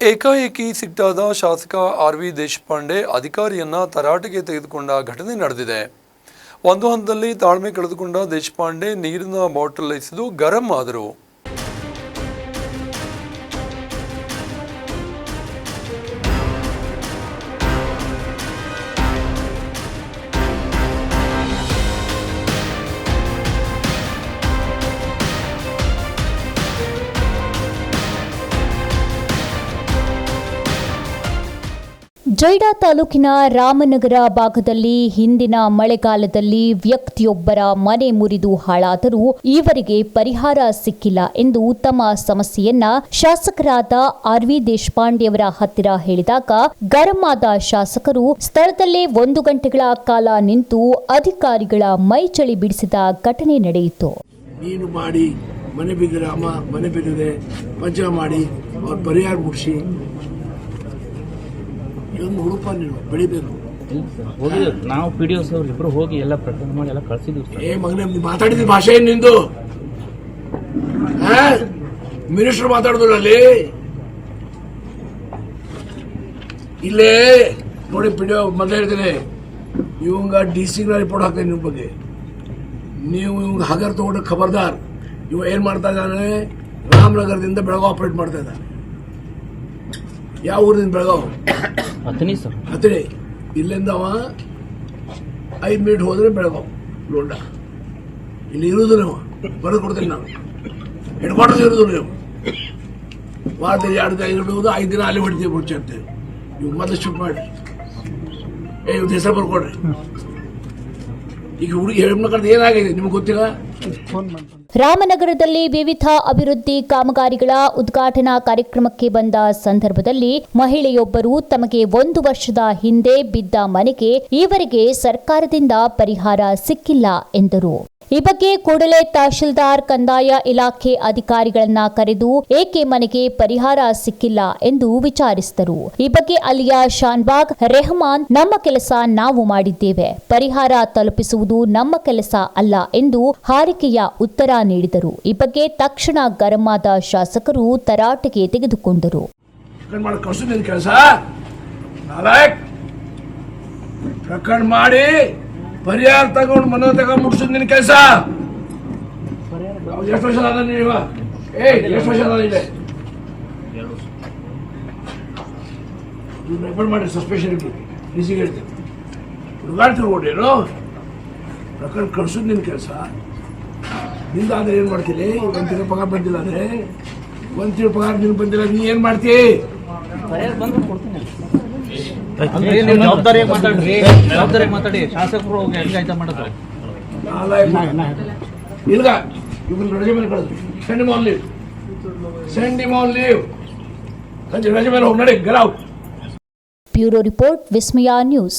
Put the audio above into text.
ಏಕಾಏಕಿ ಸಿಟ್ಟಾದ ಶಾಸಕ R V Deshpande ಅಧಿಕಾರಿಯನ್ನ ತರಾಟೆಗೆ ತೆಗೆದುಕೊಂಡ ಘಟನೆ ನಡೆದಿದೆ. ಒಂದು ಹಂತದಲ್ಲಿ ತಾಳ್ಮೆ ಕಳೆದುಕೊಂಡ ದೇಶಪಾಂಡೆ ನೀರಿನ ಬಾಟಲ್ ಎಸೆದು ಗರಂ ಆದರು. ಜೈಡಾ ತಾಲೂಕಿನ ರಾಮನಗರ ಭಾಗದಲ್ಲಿ ಹಿಂದಿನ ಮಳೆಗಾಲದಲ್ಲಿ ವ್ಯಕ್ತಿಯೊಬ್ಬರ ಮನೆ ಮುರಿದು ಹಾಳಾದರೂ ಈವರೆಗೆ ಪರಿಹಾರ ಸಿಕ್ಕಿಲ್ಲ ಎಂದು ತಮ್ಮ ಸಮಸ್ಯೆಯನ್ನ ಶಾಸಕರಾದ ಆರ್ ವಿ ದೇಶಪಾಂಡೆಯವರ ಹತ್ತಿರ ಹೇಳಿದಾಗ ಗರಂ ಶಾಸಕರು ಸ್ಥಳದಲ್ಲೇ ಒಂದು ಗಂಟೆಗಳ ಕಾಲ ನಿಂತು ಅಧಿಕಾರಿಗಳ ಮೈಚಳಿ ಬಿಡಿಸಿದ ಘಟನೆ ನಡೆಯಿತು. ನೀನು ಮಾಡಿ, ಮನೆ ಬಿದ್ದರೆ ಮನೆ ಬಿದ್ದಿದೆ, ಪಂಚ ಮಾಡಿ, ಅವ್ರ ಪರಿಹಾರ ಮುಗಿಸಿ ಇದೊಂದು ಹುಡುಪ ನೀನು ಬೆಳಿಬೇಕು ಹೋಗಿ ನಾವು ಪಿ ಡಿ ಒ ಸರ್ ಇಬ್ರು ಹೋಗಿ ಎಲ್ಲ ಪ್ರಕರಣ ಮಾಡಿ ಎಲ್ಲ ಕಳ್ಸಿದ್ವಿ ಏ ಮಗನೇ ನೀ ಮಾತಾಡಿದ ಭಾಷೆ ಏನ್ ನಿಂದು? ಮಿನಿಸ್ಟರ್ ಮಾತಾಡಿದ್ರು ಅಲ್ಲಿ ಇಲ್ಲೇ? ನೋಡಿ ಪಿ ಡಿ ಮೊದಲೇ ಹೇಳ್ತೀನಿ. ಇವಂಗ ಡಿ ಸಿಗ ರಿಪೋರ್ಟ್ ಹಾಕ್ತೀನಿ ನಿಮ್ಮ ಬಗ್ಗೆ. ನೀವು ಇವಂಗ ಹಗರ್ ತಗೊಂಡು ಖಬರ್ದಾರ್. ಇವ ಏನ್ ಮಾಡ್ತಾ ಇದ್ದಾನೆ? ರಾಮನಗರದಿಂದ ಬೆಳಗಾವಿ ಆಪರೇಟ್ ಮಾಡ್ತಾ ಇದ್ದಾನೆ. ಯಾವ ಊರಿನ ಬೆಳಗಾವ್? ಹತ್ತನೇ ಸರ್. ಇಲ್ಲಿಂದ ಅವ ಐದು ಮಿನಿಟ್ ಹೋದ್ರೆ ಬೆಳಗಾವ್ ಲೋಂಡ. ಇಲ್ಲಿ ಇರುವುದು ನೀವು ಬರೆದು ಕೊಡ್ತೀನಿ ನಾನು. ಹೆಡ್ ಕ್ವಾರ್ಟರ್ ಇರುವುದು ನೀವು ವಾರದಲ್ಲಿ ಎರಡು ದಿನ ಇಡುವುದು ಐದು ದಿನ ಅಲ್ಲಿ ಹೊಡಿತೀವಿ ಮುಂಚೆ ಅಂತೇಳಿ ಇವ್ ಮೊದಲು ಶಿಫ್ಟ್ ಮಾಡಿ. ಏ ಇವತ್ತು ಹೆಸರು ಬರ್ಕೊಡ್ರಿ. ಈಗ ಹುಡುಗಿ ಹೆಣ್ಮಕ್ಳದ್ದು ಏನಾಗಿದೆ ನಿಮ್ಗೆ ಗೊತ್ತಿಲ್ಲ? ರಾಮನಗರದಲ್ಲಿ ವಿವಿಧ ಅಭಿವೃದ್ಧಿ ಕಾಮಗಾರಿಗಳ ಉದ್ಘಾಟನಾ ಕಾರ್ಯಕ್ರಮಕ್ಕೆ ಬಂದ ಸಂದರ್ಭದಲ್ಲಿ ಮಹಿಳೆಯೊಬ್ಬರು ತಮಗೆ ಒಂದು ವರ್ಷದ ಹಿಂದೆ ಬಿದ್ದ ಮನೆಗೆ ಈವರೆಗೆ ಸರ್ಕಾರದಿಂದ ಪರಿಹಾರ ಸಿಕ್ಕಿಲ್ಲ ಎಂದರು. ಈ ಬಗ್ಗೆ ಕೂಡಲೇ ತಹಶೀಲ್ದಾರ್ ಕಂದಾಯ ಇಲಾಖೆ ಅಧಿಕಾರಿಗಳನ್ನ ಕರೆದು ಏಕೆ ಮನೆಗೆ ಪರಿಹಾರ ಸಿಕ್ಕಿಲ್ಲ ಎಂದು ವಿಚಾರಿಸಿದರು. ಈ ಬಗ್ಗೆ ಅಲ್ಲಿಯ ಶಾನ್ಬಾಗ್ ರೆಹಮಾನ್, ನಮ್ಮ ಕೆಲಸ ನಾವು ಮಾಡಿದ್ದೇವೆ. ಪರಿಹಾರ ತಲುಪಿಸುವುದು ನಮ್ಮ ಕೆಲಸ ಅಲ್ಲ ಎಂದು ಹಾರಿಕೆಯ ಉತ್ತರ ನೀಡಿದರು. ಈ ಬಗ್ಗೆ ತಕ್ಷಣ ಗರಂ ಆದ ಶಾಸಕರು ತರಾಟೆಗೆ ತೆಗೆದುಕೊಂಡರು. ಪ್ರಕರಣ ಮಾಡಿ ಪರಿಹಾರ ತಗೊಂಡು ಮನೆ ತಗೊಂಡು ಮುಗಿಸಿದ್ ನಿನ್ ಕೆಲಸ? ಎಷ್ಟು ವರ್ಷ ಅದ ನೀವ? ಏ, ಎಷ್ಟು ವರ್ಷ ಅದ ಇದೆ ರೆಫರ್ ಮಾಡಿ ಸಸ್ಪೆಷನ್ ಈಸಿಗೆ ಹೇಳ್ತೀನಿ. ಹುಡುಗಾಡ್ತೀವಿ ಏನು? ಪ್ರಕರಣ ಕಳ್ಸೋದು ನಿನ್ ಕೆಲಸ. ನಿಂದ ಆದ್ರೆ ಏನ್ ಮಾಡ್ತೀನಿ? ಒಂದ್ ತಿಂಗಳು ಪಗಾರ ಬಂದಿಲ್ಲ ಅಂದ್ರೆ, ಒಂದ್ ತಿಂಗಳು ಪಗಾರ ನಿನ್ ಬಂದಿಲ್ಲ ನೀ ಏನ್ ಕೊಡ್ತೀನಿ. ಜವಾಬ್ದಾರಿಯಾಗಿ ಮಾತಾಡ್ರಿ. ಜವಾಬ್ದಾರಿಯಾಗಿ ಮಾತಾಡಿ. ಶಾಸಕರು ಹೋಗಿ ಹೆಂಗಾಯ್ತ ಮಾಡೋದು? ಇಲ್ಗ ಇವ್ರನ್ನ ರಜೆ ಮೇಲೆ ಕಳಿದ್ರು send on leave send him on leave ಸಂಜೆ ರಜೆ ಮೇಲೆ ಹೋಗಿ ನಡಿ get out bureau report Vismaya news.